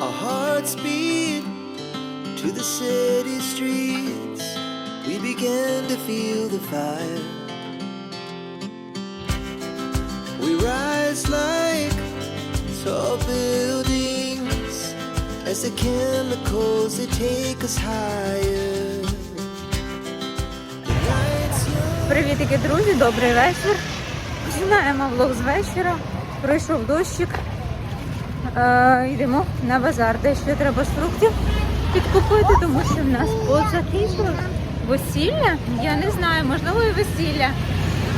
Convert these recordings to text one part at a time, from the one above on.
Our hearts beat to the city streets. We began to feel the fire. We rise like tall buildings as the chemicals they take us higher. The. Привітики, друзі, добрий вечір. Починаємо влог з вечора. Пройшов дощик. Е, йдемо на базар, де ще треба з фруктів підкупити, тому що в нас позакінчилось весілля. Я не знаю, можливо, і весілля.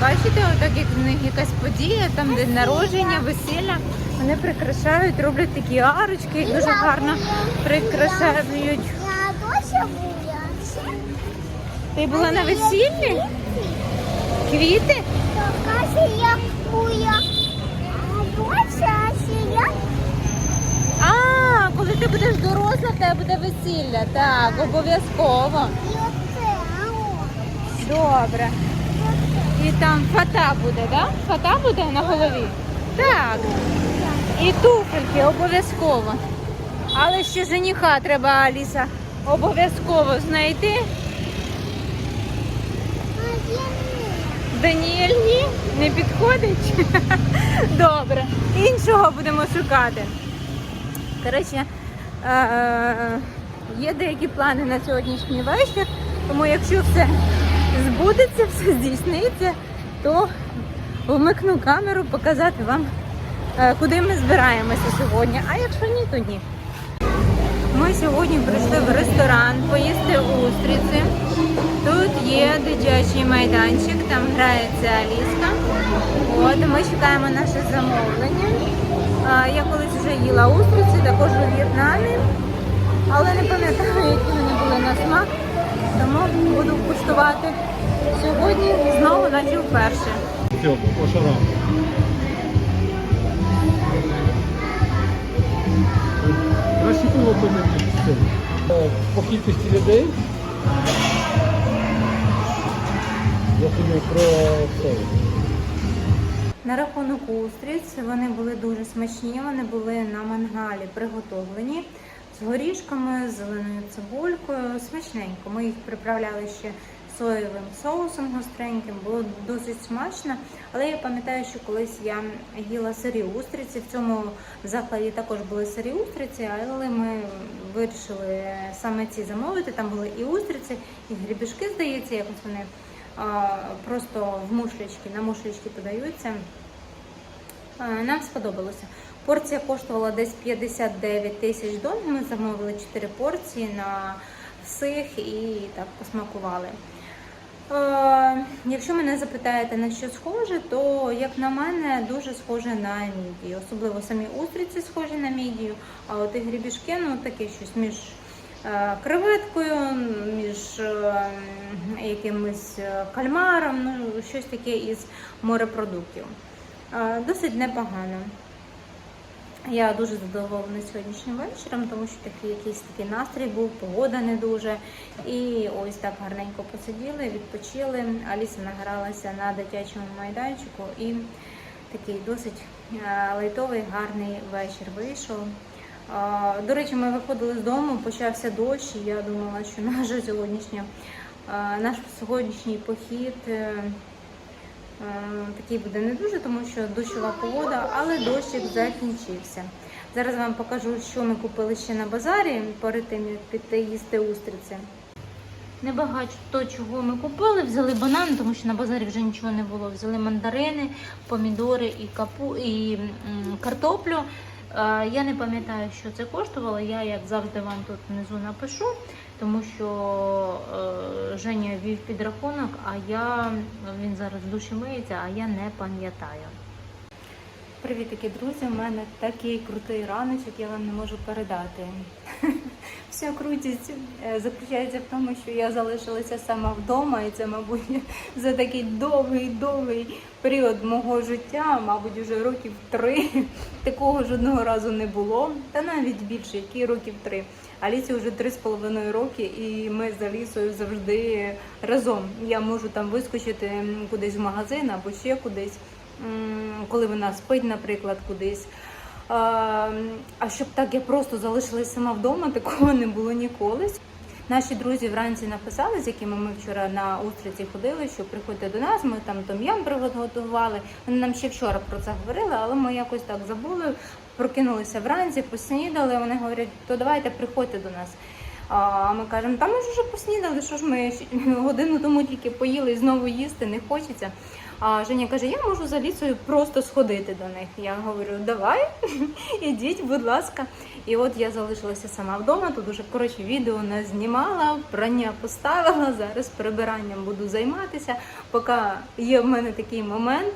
Бачите, отак як в них якась подія, там день народження, весілля. Вони прикрашають, роблять такі арочки, дуже гарно прикрашають. Ти була на весіллі? Квіти? Така я була. А досі я А, коли ти будеш доросла, в тебе буде весілля. Так, обов'язково. Добре. І там фата буде, так? Да? Фата буде на голові? Так. І туфельки обов'язково. Але ще жениха треба, Аліса, обов'язково знайти. Даніель ні, не підходить. Добре. Іншого будемо шукати. Коротше, е, є деякі плани на сьогоднішній вечір, тому якщо все збудеться, все здійсниться, то вмикну камеру показати вам, е, куди ми збираємося сьогодні. А якщо ні, то ні. Ми сьогодні прийшли в ресторан поїсти устриці. Тут є дитячий майданчик, там грається Аліска. От, ми чекаємо наше замовлення. Я колись вже їла устриці, також у В'єтнамі, але не пам'ятаю, які вони були на смак, тому буду куштувати сьогодні знову, наче вперше. Краще було б. Е, По кількості людей. Я тобі про це. На рахунок устриць вони були дуже смачні, вони були на мангалі приготовлені з горішками, з зеленою цибулькою. Смачненько. Ми їх приправляли ще соєвим соусом гостреньким, було досить смачно. Але я пам'ятаю, що колись я їла сирі устриці. В цьому закладі також були сирі устриці, але ми вирішили саме ці замовити. Там були і устриці, і грібішки, здається, якось вони просто в мушлячки, на мушлячки подаються. Нам сподобалося. Порція коштувала десь 59 тисяч дон. Ми замовили 4 порції на всіх і так посмакували. Якщо мене запитаєте на що схоже, то як на мене дуже схоже на мідію. Особливо самі устриці схожі на мідію, а от і грібішки, ну таке щось між креветкою, між е, якимось е, кальмаром, ну щось таке із морепродуктів. Е, Досить непогано. Я дуже задоволена сьогоднішнім вечором, тому що такий якийсь такий настрій був, погода не дуже. І ось так гарненько посиділи, відпочили. Аліса награлася на дитячому майданчику і такий досить е, лайтовий, гарний вечір вийшов. До речі, ми виходили з дому, почався дощ, і я думала, що наша сьогоднішня, наш сьогоднішній похід. е, Е, Такий буде не дуже, тому що дощова погода, але дощик закінчився. Зараз вам покажу, що ми купили ще на базарі перед тим, як піти їсти устриці. Небагато чого ми купили, взяли банан, тому що на базарі вже нічого не було. Взяли мандарини, помідори і капу і картоплю. Е, Я не пам'ятаю, що це коштувало. Я, як завжди, вам тут внизу напишу, тому що е, Женя вів підрахунок, а я він зараз в душі миється, а я не пам'ятаю. Привітики, друзі! У мене такий крутий раночок, я вам не можу передати. Вся крутість е, заключається в тому, що я залишилася сама вдома, і це, мабуть, за такий довгий-довгий період мого життя, мабуть, уже років три. Такого жодного разу не було. Та навіть більше, які років три. Алісі вже три з половиною роки, і ми з Алісою завжди разом. Я можу там вискочити кудись в магазин або ще кудись, коли вона спить, наприклад, кудись. А щоб так я просто залишилась сама вдома, такого не було ніколи. Наші друзі вранці написали, з якими ми вчора на устриці ходили, що приходьте до нас, ми там том'ям приготували. Вони нам ще вчора про це говорили, але ми якось так забули, прокинулися вранці, поснідали. Вони говорять, то давайте приходьте до нас. А ми кажемо, та ми ж вже поснідали, що ж ми годину тому тільки поїли і знову їсти не хочеться. А Женя каже, я можу за лісою просто сходити до них. Я говорю, давай, ідіть, будь ласка. І от я залишилася сама вдома. Тут уже коротше відео не знімала, прання поставила. Зараз прибиранням буду займатися. Поки є в мене такий момент,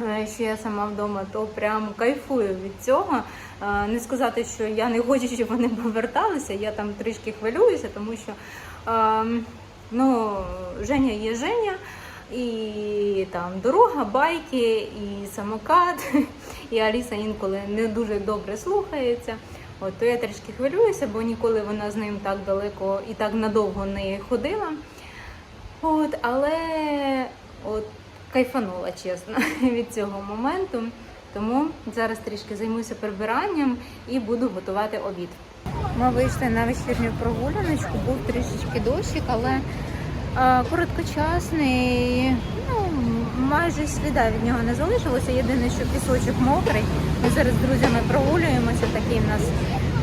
е, що я сама вдома, то прям кайфую від цього. Е, Не сказати, що я не хочу, щоб вони поверталися. Я там трішки хвилююся, тому що ем, ну, Женя є Женя. І там дорога, байки, і самокат, і Аліса інколи не дуже добре слухається. От то я трішки хвилююся, бо ніколи вона з ним так далеко і так надовго не ходила. От, але от кайфанула, чесно, від цього моменту. Тому зараз трішки займуся прибиранням і буду готувати обід. Ми вийшли на вечірню прогуляночку, був трішечки дощик, але короткочасний, ну майже сліда від нього не залишилося. Єдине, що пісочок мокрий. Ми зараз з друзями прогулюємося. Такий в нас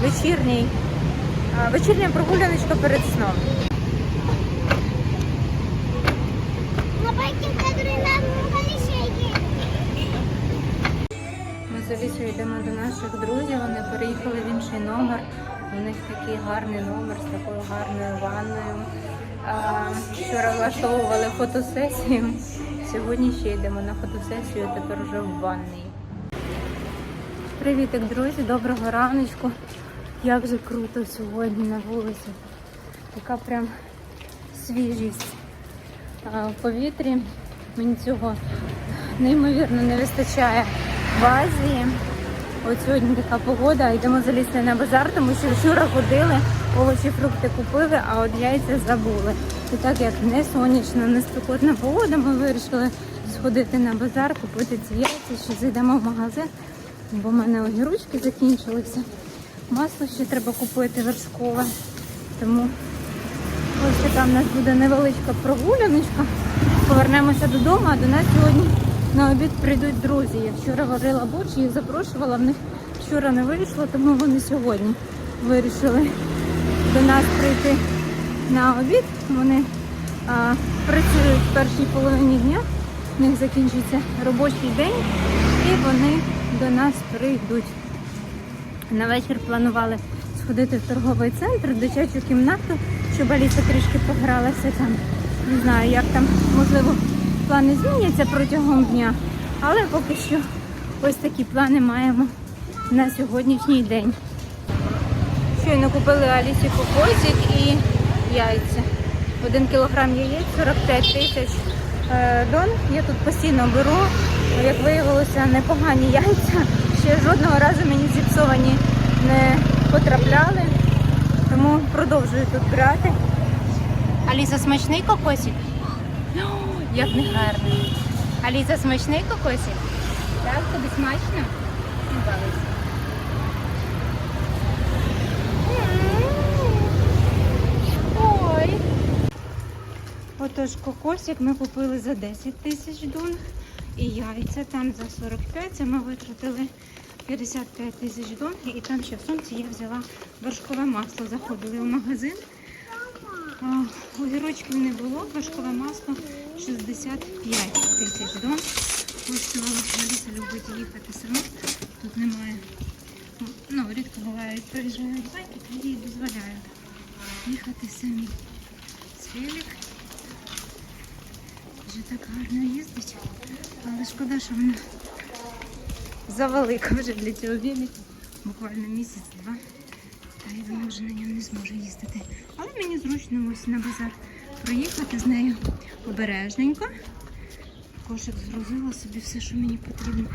вечірній, вечірня прогуляночка перед сном. Ми з йдемо до наших друзів. Вони переїхали в інший номер. У них такий гарний номер з такою гарною ванною. Вчора влаштовували фотосесію. Сьогодні ще йдемо на фотосесію, тепер вже в ванній. Привітик, друзі, доброго раночку. Як же круто сьогодні на вулиці. Така прям свіжість в повітрі. Мені цього неймовірно не вистачає в Азії. От сьогодні така погода, йдемо залізти на базар, тому що вчора ходили, овочі, фрукти купили, а от яйця забули. І так як не сонячна, не спекотна погода, ми вирішили сходити на базар, купити ці яйця, що зайдемо в магазин, бо в мене огірочки закінчилися. Масло ще треба купити вершкове. Тому Ось така в нас буде невеличка прогуляночка. Повернемося додому, а до нас сьогодні на обід прийдуть друзі. Я вчора варила борщ, їх запрошувала, в них вчора не вийшло, тому вони сьогодні вирішили до нас прийти на обід. Вони а, працюють в першій половині дня, в них закінчиться робочий день і вони до нас прийдуть. На вечір планували сходити в торговий центр, в дитячу кімнату, щоб Аліса трішки погралася там. Не знаю, як там, можливо, плани зміняться протягом дня. Але поки що ось такі плани маємо на сьогоднішній день. Щойно купили Алісі кокосик і яйця. Один кілограм яєць 45 тисяч е, дон. Я тут постійно беру. Як виявилося, непогані яйця. Ще жодного разу мені зіпсовані не потрапляли. Тому продовжую тут брати. Аліса, смачний кокосик? О, як не гарно. Аліса, смачний кокосик? Так, тобі смачно? Ну, Отож, кокосик ми купили за 10 тисяч дон. І яйця там за 45. Це ми витратили 55 тисяч дон. І там ще в сумці я взяла вершкове масло. Заходили в магазин. Огірочків не було, вершкове масло 65 тисяч дон. Ось Аліса любить їхати сама. Тут немає. Ну, рідко бувають, приїжджають байки, тоді дозволяють їхати самі. Селік. Вже так гарно їздить. Але шкода, що вона завелика вже для цього велика. Буквально місяць-два. Та й вона вже на ньому не зможе їздити. Але мені зручно ось на базар проїхати з нею обережненько. Кошик згрузила собі все, що мені потрібно.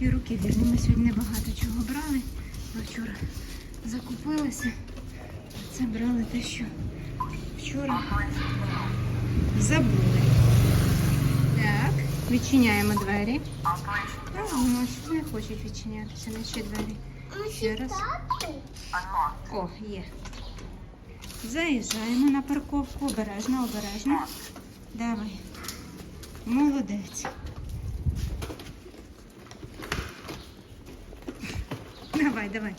І руки вільні. Ми сьогодні небагато чого брали. Бо вчора закупилися. Це брали те, що вчора забули. Відчиняємо двері. Ну, щось не хочуть відчинятися наші двері. Ще раз. О, є. Заїжджаємо на парковку. Обережно, обережно. Давай. Молодець. Давай, давай.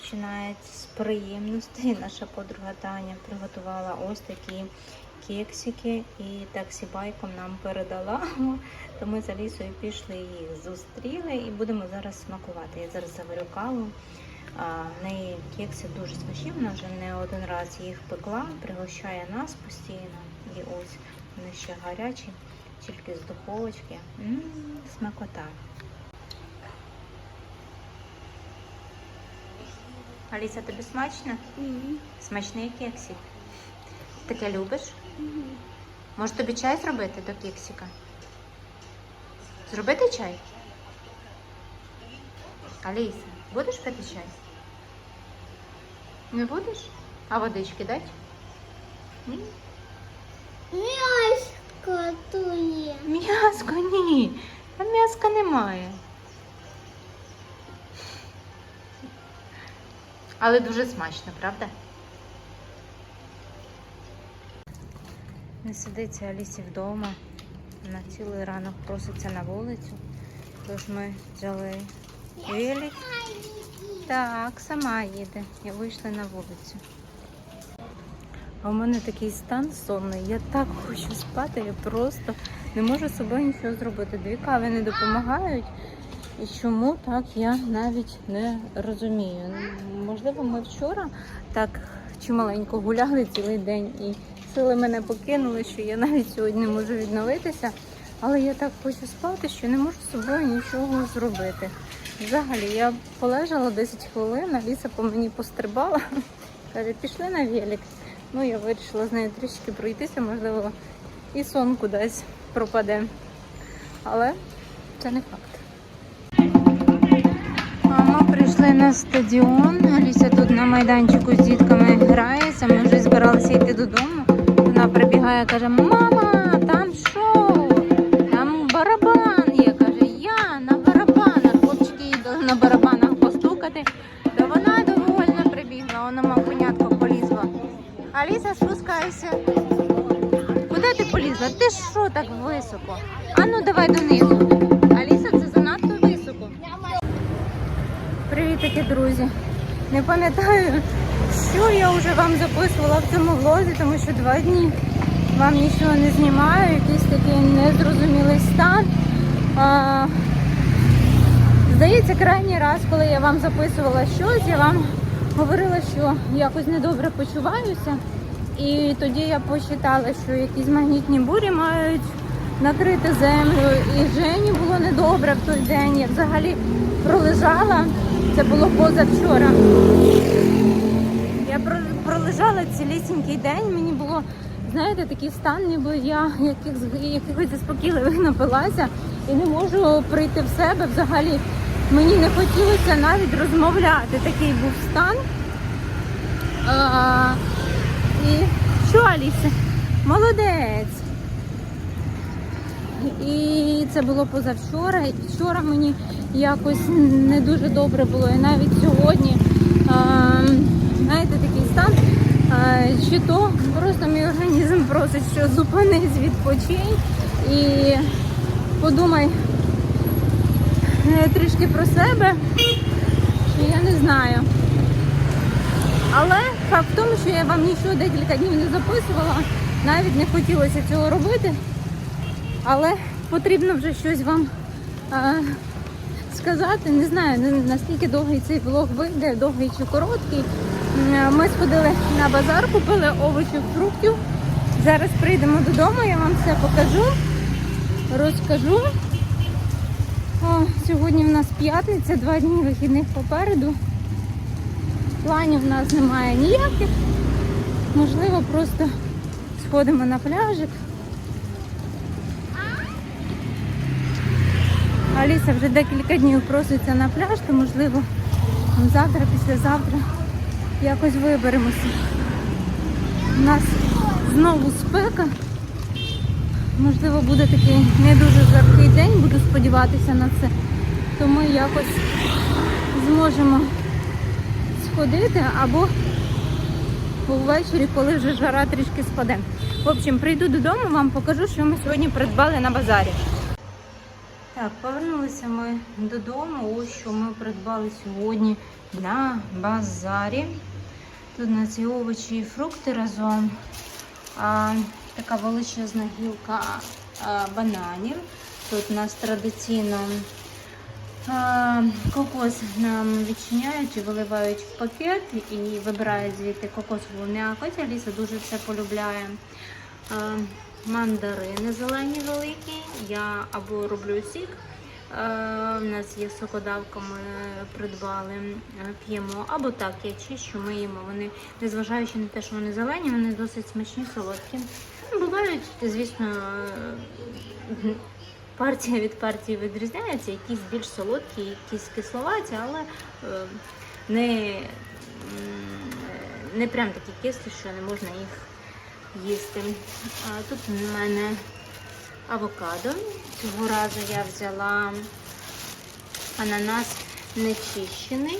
Починається з приємностей. Наша подруга Таня приготувала ось такі кексики і таксібайком нам передала. То ми за лісою пішли їх зустріли і будемо зараз смакувати. Я зараз заварю каву. В неї кекси дуже смачні. Вона вже не один раз їх пекла, пригощає нас постійно. І ось вони ще гарячі, тільки з духовочки. Смакота. Аліса, тобі смачно? Смачний кексик. Таке любиш? Може тобі чай зробити до кексика? Зробити чай? Аліса, будеш пити чай? Не будеш? А водички дать? Ні? М'яшка то є. М'яско ні. Там м'яска немає. Але дуже смачно, правда? Не сидиться Алісі вдома. На цілий ранок проситься на вулицю. Тож ми взяли велик. Так, сама їде. І вийшли на вулицю. А у мене такий стан сонний. Я так хочу спати, я просто не можу з собою нічого зробити. Дві кави не допомагають. І чому так я навіть не розумію. Можливо, ми вчора так чималенько гуляли цілий день і сили мене покинули, що я навіть сьогодні можу відновитися. Але я так хочу спати, що не можу з собою нічого зробити. Взагалі, я полежала 10 хвилин, Аліса по мені пострибала. Каже, пішли на велик. Ну, я вирішила з нею трішки пройтися, можливо, і сон кудись пропаде. Але це не факт. Прийшли на стадіон. Аліся тут на майданчику з дітками грається. Ми вже збиралися йти додому. Вона прибігає, каже: Мама, пам'ятаю, що я вже вам записувала в цьому влозі, тому що два дні вам нічого не знімаю, якийсь такий незрозумілий стан. А, здається, крайній раз, коли я вам записувала щось, я вам говорила, що якось недобре почуваюся. І тоді я посчитала, що якісь магнітні бурі мають накрити землю. І Жені було недобре в той день. Я взагалі пролежала. Це було позавчора. Я пролежала цілісінький день. Мені було, знаєте, такий стан, ніби я якихось заспокійливих напилася і не можу прийти в себе. Взагалі мені не хотілося навіть розмовляти. Такий був стан. А, і що, Аліса? Молодець. І це було позавчора. І вчора мені якось не дуже добре було. І навіть сьогодні, знаєте, такий стан. Чи то просто мій організм просить, що зупинись, відпочинь і подумай е, трішки про себе. Я не знаю. Але факт в тому, що я вам нічого декілька днів не записувала, навіть не хотілося цього робити. Але потрібно вже щось вам а, сказати. Не знаю, наскільки довгий цей влог вийде, довгий чи короткий. Ми сходили на базар, купили овочів, фруктів. Зараз прийдемо додому, я вам все покажу, розкажу. О, сьогодні в нас п'ятниця, два дні вихідних попереду. Планів в нас немає ніяких. Можливо, просто сходимо на пляжик. Аліса вже декілька днів проситься на пляж, то можливо завтра, післязавтра якось виберемося. У нас знову спека. Можливо, буде такий не дуже жаркий день, буду сподіватися на це. То ми якось зможемо сходити або ввечері, коли вже жара трішки спаде. В общем, прийду додому, вам покажу, що ми сьогодні придбали на базарі. Так, повернулися ми додому. Ось що ми придбали сьогодні на базарі. Тут у нас і овочі і фрукти разом. А, така величезна гілка а, бананів. Тут у нас традиційно а, кокос нам відчиняють і виливають в пакет і вибирають звідти кокосову м'якоть. Аліса дуже це полюбляє. А, мандарини зелені великі. Я або роблю сік. У нас є сокодавка, ми придбали, е, п'ємо. Або так, я чищу, ми їмо. Вони, незважаючи на те, що вони зелені, вони досить смачні, солодкі. Ну, Бувають, звісно, е, партія від партії відрізняється, якісь більш солодкі, якісь кисловаті, але е, не, не прям такі кислі, що не можна їх їсти. А тут у мене авокадо. Цього разу я взяла ананас нечищений.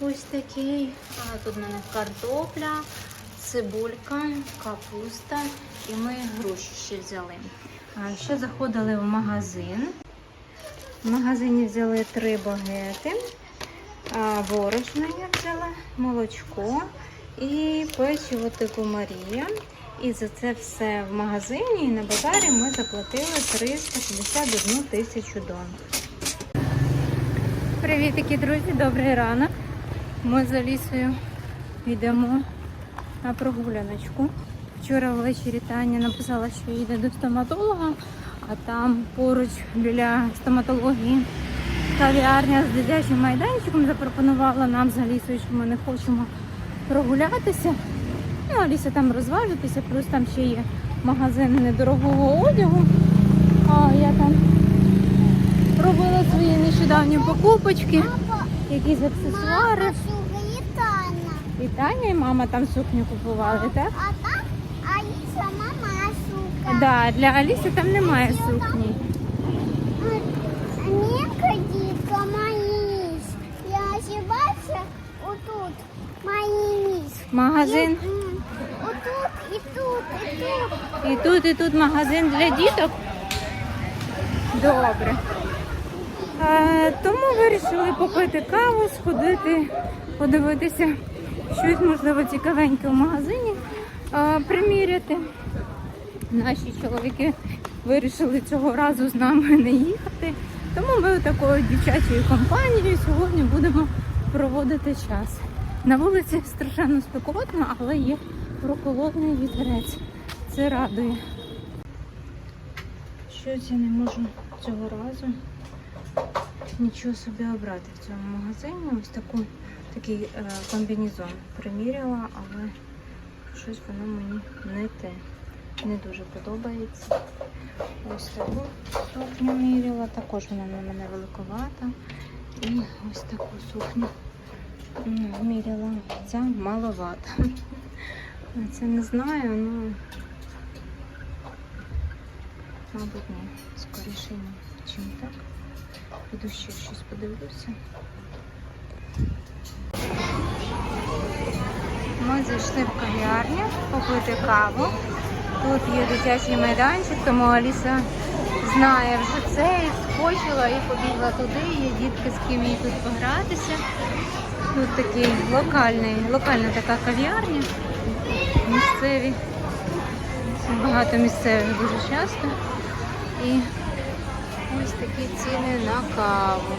Ось такий. А тут у мене картопля, цибулька, капуста і ми груші ще взяли. А ще заходили в магазин. В магазині взяли три багети. Борошно я взяла, молочко і печиво типу Марія. І за це все в магазині і на базарі ми заплатили 351 тисячу дон. Привітики, друзі, добрий ранок. Ми з Алісою йдемо на прогуляночку. Вчора ввечері Таня написала, що їде до стоматолога, а там поруч біля стоматології кав'ярня з дитячим майданчиком запропонувала нам з Алісою, що ми не хочемо прогулятися. Ну, Аліса там розважитися, плюс там ще є магазин недорогого одягу. А я там робила свої нещодавні покупочки, якісь аксесуари. І Таня і мама там сукню купували, так? А там Аліса, мама сука. Да, для Аліси там немає сукні. Магазин. М, Отут і тут, і тут. І тут, і тут магазин для діток. Добре. Е, тому вирішили попити каву, сходити, подивитися щось, можливо, цікавеньке в магазині, е, приміряти. Наші чоловіки вирішили цього разу з нами не їхати. Тому ми такою дівчачою компанією сьогодні будемо проводити час. На вулиці страшенно спекотно, але є прохолодний вітерець. Це радує. Щось я не можу цього разу нічого собі обрати в цьому магазині. Ось таку, такий е, комбінезон приміряла, але щось воно мені не те. Не дуже подобається. Ось таку сукню міряла, також вона на мене великовата. І ось таку сукню міряла. Ця маловата. Це не знаю, ну мабуть, ні. Скоріше ні. Чим так. Піду ще щось подивлюся. Ми зайшли в кав'ярню попити каву. Тут є дитячий майданчик, тому Аліса знає вже це і скочила і побігла туди. Є дітки, з ким їй тут погратися. Тут такий локальний, локальна така кав'ярня. Місцеві. Багато місцевих дуже часто. І ось такі ціни на каву.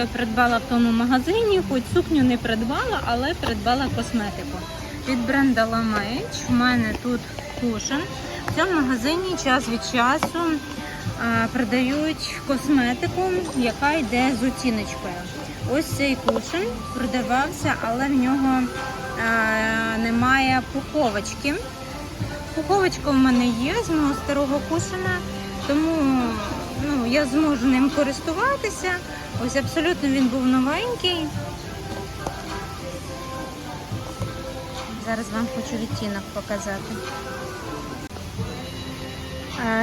Я придбала в тому магазині. Хоч сукню не придбала, але придбала косметику. Від бренда Ламейдж. У мене тут кушен. В цьому магазині час від часу продають косметику, яка йде з оціночкою. Ось цей кушен продавався, але в нього немає пуховочки. Пуховочка в мене є з мого старого кушена, тому ну, я зможу ним користуватися. Ось абсолютно він був новенький. Зараз вам хочу відтінок показати.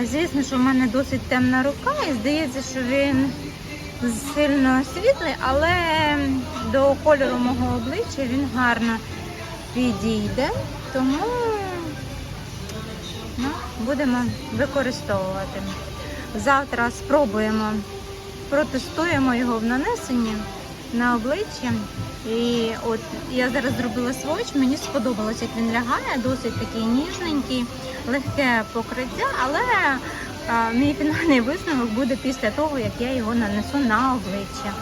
Звісно, що в мене досить темна рука і здається, що він сильно світлий, але до кольору мого обличчя він гарно підійде, тому ну, будемо використовувати. Завтра спробуємо, протестуємо його в нанесенні на обличчя. І от я зараз зробила сводч, мені сподобалось, як він лягає, досить такий ніжненький, легке покриття, але а, мій фінальний висновок буде після того, як я його нанесу на обличчя.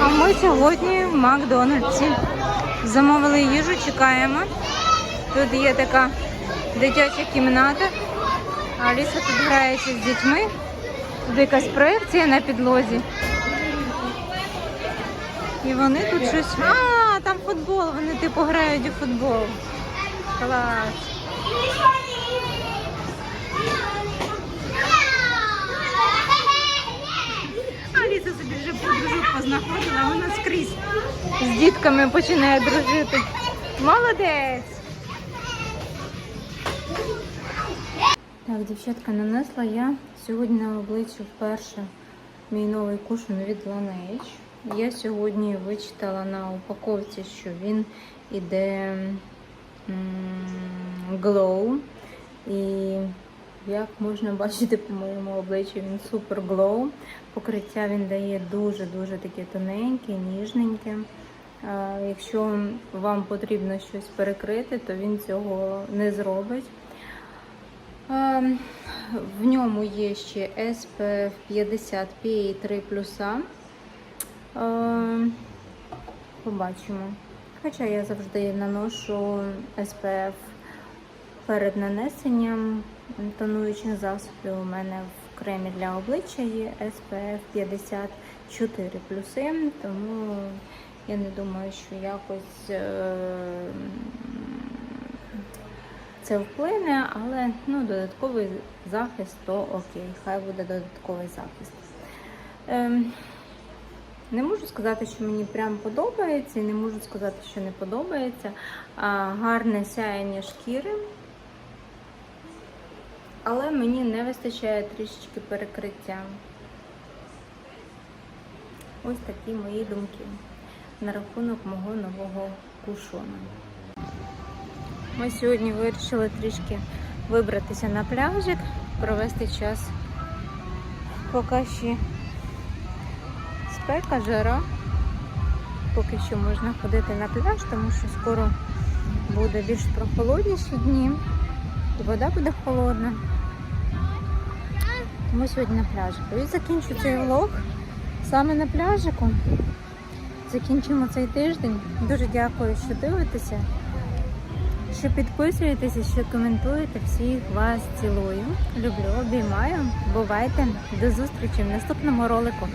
А ми сьогодні в Макдональдсі замовили їжу, чекаємо. Тут є така дитяча кімната. Аліса тут грається з дітьми. Тут якась проекція на підлозі. І вони тут щось. А, там футбол, вони типу грають у футбол. Клас. Аліса собі вже подружок познаходила, вона скрізь з дітками починає дружити. Молодець! Так, дівчатка, нанесла я сьогодні на обличчя вперше мій новий кушон від Laneige. Я сьогодні вичитала на упаковці, що він іде Glow. І як можна бачити по моєму обличчю, він супер glow. Покриття він дає дуже-дуже таке тоненьке, ніжненьке. Якщо вам потрібно щось перекрити, то він цього не зробить. Ем, В ньому є ще SPF 50 PA3 плюса. Ем, Побачимо. Хоча я завжди наношу SPF перед нанесенням тонуючих засобів. У мене в кремі для обличчя є SPF 54 плюси, тому я не думаю, що якось е, це вплине, але ну, додатковий захист, то окей, хай буде додатковий захист. Ем, не можу сказати, що мені прям подобається, і не можу сказати, що не подобається. А, гарне сяєння шкіри. Але мені не вистачає трішечки перекриття. Ось такі мої думки на рахунок мого нового кушона. Ми сьогодні вирішили трішки вибратися на пляжик, провести час, поки ще спека, жара. Поки що можна ходити на пляж, тому що скоро буде більш прохолодніші дні. І вода буде холодна. Тому сьогодні на пляжику. І закінчу цей влог саме на пляжику. Закінчимо цей тиждень. Дуже дякую, що дивитеся, що підписуєтеся, що коментуєте. Всіх вас цілую. Люблю, обіймаю. Бувайте. До зустрічі в наступному ролику.